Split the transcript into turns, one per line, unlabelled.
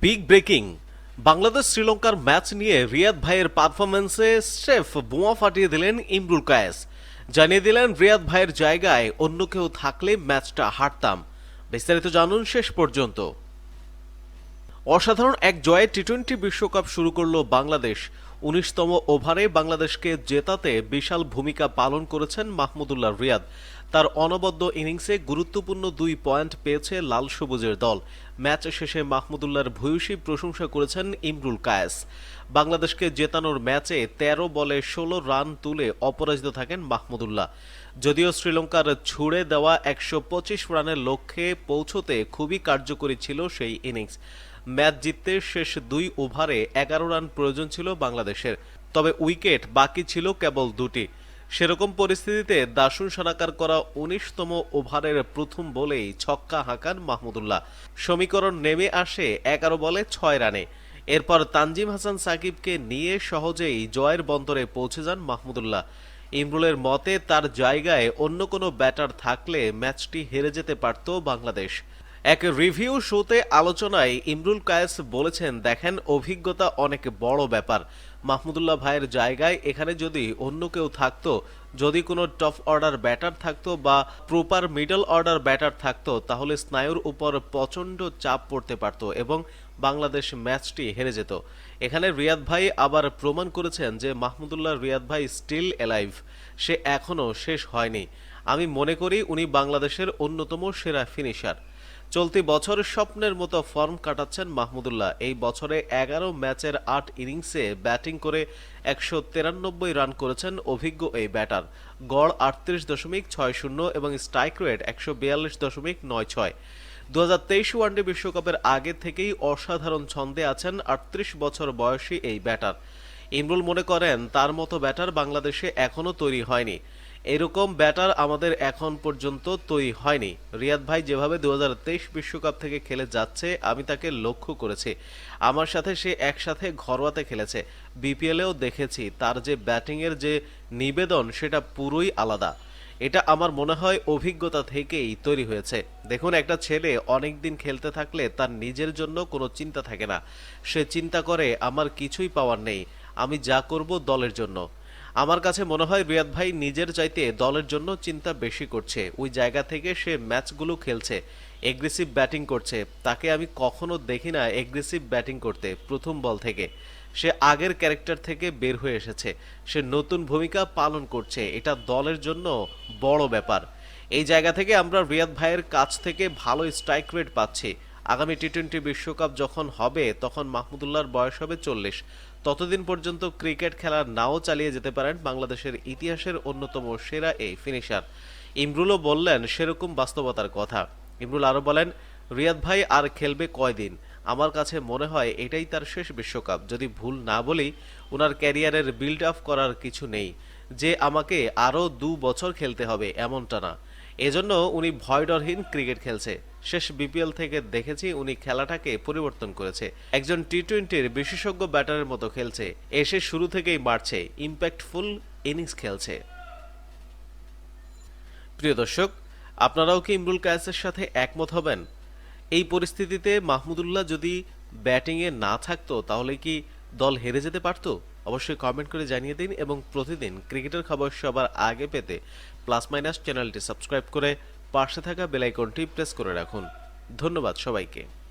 Big breaking Bangladesh শ্রীলঙ্কার match নিয়ে রিয়াদ ভাইয়ের পারফরমেন্সে স্রেফ বোমা ফাটিয়ে দিলেন ইমরুল কায়েস। জানিয়ে দিলেন, রিয়াদ ভাইয়ের জায়গায় অন্য কেউ থাকলে ম্যাচটা হারতাম। বিস্তারিত জানুন শেষ পর্যন্ত। অসাধারণ এক জয়ে টি টোয়েন্টি বিশ্বকাপ শুরু করল বাংলাদেশ। উনিশতম ওভারে বাংলাদেশকে জেতাতে বিশাল ভূমিকা পালন করেছেন মাহমুদুল্লাহ রিয়াদ। তার অনবদ্য ইনিংসে গুরুত্বপূর্ণ দুই পয়েন্ট পেয়েছে লাল সবুজের দল। ম্যাচ শেষে মাহমুদুল্লাহর ভূয়সী প্রশংসা করেছেন ইমরুল কায়েস। বাংলাদেশকে জেতানোর ম্যাচে ১৩ বলে ১৬ রান তুলে অপরাজিত থাকেন মাহমুদুল্লাহ। যদিও শ্রীলঙ্কার ছুড়ে দেওয়া একশো পঁচিশ রানের লক্ষ্যে পৌঁছতে খুবই কার্যকরী ছিল সেই ইনিংস। ম্যাচ জিততে শেষ দুই ওভারে এগারো রান প্রয়োজন ছিল বাংলাদেশের। তবে উইকেট বাকি ছিল কেবল দুটি। সেরকম পরিস্থিতিতে দাসুন সানাকার করা উনিশতম ওভারের প্রথম বলেই ছক্কা হাঁকান মাহমুদুল্লাহ সমীকরণ নেমে আসে এগারো বলে ছয় রানে। এরপর তানজিম হাসান সাকিবকে নিয়ে সহজেই জয়ের বন্দরে পৌঁছে যান মাহমুদুল্লাহ ইমরুলের মতে তার জায়গায় অন্য কোনো ব্যাটার থাকলে ম্যাচটি হেরে যেতে পারত বাংলাদেশ। এক রিভিউ শোতে আলোচনায় ইমরুল কায়েস বলেছেন, দেখেন, অভিজ্ঞতা অনেক বড় ব্যাপার। মাহমুদুল্লাহ ভাইয়ের জায়গায় এখানে যদি অন্য কেউ থাকতো, যদি কোনো টপ অর্ডার ব্যাটার থাকতো বা প্রপার মিডল অর্ডার ব্যাটার থাকতো, তাহলে স্নায়ুর উপর প্রচণ্ড চাপ পড়তে পারত এবং বাংলাদেশ ম্যাচটি হেরে যেত। এখানে রিয়াদ ভাই আবার প্রমাণ করেছেন যে মাহমুদুল্লাহ রিয়াদ ভাই স্টিল এলাইভ সে এখনও শেষ হয়নি। আমি মনে করি উনি বাংলাদেশের অন্যতম সেরা ফিনিশার চলতি বছর স্বপ্নের মতো ফর্ম কাটাচ্ছেন মাহমুদুল্লাহ। এই বছরে এগারো ম্যাচের আট ইনিংসে ব্যাটিং করে একশো তিরানব্বই রান করেছেন অভিজ্ঞ এই ব্যাটার গড় আটত্রিশ দশমিক ছয় শূন্য এবং স্ট্রাইক রেট একশো বিয়াল্লিশ দশমিক নয় ছয়। দু ওয়ানডে বিশ্বকাপের আগে থেকেই অসাধারণ ছন্দে আছেন আটত্রিশ বছর বয়সী এই ব্যাটার ইমরুল মনে করেন, তার মতো ব্যাটার বাংলাদেশে এখনও তৈরি হয়নি। এরকম ব্যাটার আমাদের এখন পর্যন্ত তৈরি হয়নি। রিয়াদ ভাই যেভাবে দু বিশ্বকাপ থেকে খেলে যাচ্ছে, আমি তাকে লক্ষ্য করেছি। আমার সাথে সে একসাথে ঘরোয়াতে খেলেছে। বিপিএলেও দেখেছি, তার যে ব্যাটিংয়ের যে নিবেদন, সেটা পুরোই আলাদা। এটা আমার মনে হয় অভিজ্ঞতা থেকেই তৈরি হয়েছে। দেখুন, একটা ছেলে অনেক দিন খেলতে থাকলে তার নিজের জন্য কোনো চিন্তা থাকে না। সে চিন্তা করে, আমার কিছুই পাওয়ার নেই। আমি যা করব দলের জন্য। আমার কাছে মনে হয় রিয়াদ ভাই নিজের চাইতে দলের জন্য চিন্তা বেশি করছে। ওই জায়গা থেকে সে ম্যাচগুলো খেলছে এগ্রেসিভ ব্যাটিং করছে। তাকে আমি কখনো দেখি না এগ্রেসিভ ব্যাটিং করতে, প্রথম বল থেকে। সে আগের ক্যারেক্টার থেকে বের হয়ে এসেছে। সে নতুন ভূমিকা পালন করছে। এটা দলের জন্য বড় ব্যাপার। এই জায়গা থেকে আমরা রিয়াদ ভাইয়ের কাছ থেকে ভালো স্ট্রাইক রেট পাচ্ছি। আগামী টি টোয়েন্টি বিশ্বকাপ যখন হবে, তখন মাহমুদুল্লাহর বয়স হবে চল্লিশ। ততদিন পর্যন্ত ক্রিকেট খেলা নাও চালিয়ে যেতে পারেন বাংলাদেশের ইতিহাসের অন্যতম সেরা এই ফিনিশার। ইমরুলও বললেন, সেরকম বাস্তবতার কথা। ইমরুল আরও বলেন, রিয়াদ ভাই আর খেলবে কয়দিন? আমার কাছে মনে হয় এটাই তার শেষ বিশ্বকাপ। যদি ভুল না বলি ওনার ক্যারিয়ারের বিল্ড আপ করার কিছু নেই। যে আমাকে আরও দু বছর খেলতে হবে, এমনটা না। এজন্য উনি ভয়ডরহীন ক্রিকেট খেলছে। শেষ বিপিএল থেকে দেখেছি উনি খেলাটাকে পরিবর্তন করেছে। একজন টি টোয়েন্টির বিশেষজ্ঞ ব্যাটারের মতো খেলছে। এসে শুরু থেকেই মারছে ইম্প্যাক্টফুল ইনিংস খেলছে। প্রিয় দর্শক, আপনারাও কি ইমরুল কায়েসের সাথে একমত হবেন? এই পরিস্থিতিতে মাহমুদুল্লাহ যদি ব্যাটিংয়ে না থাকতো, তাহলে কি দল হেরে যেতে পারতো? অবশ্যই কমেন্ট করে জানিয়ে দিন এবং প্রতিদিন ক্রিকেটের খবর সবার আগে পেতে প্লাস মাইনাস চ্যানেলটি সাবস্ক্রাইব করে পাশে থাকা বেলাইকনটি প্রেস করে রাখুন। ধন্যবাদ সবাইকে।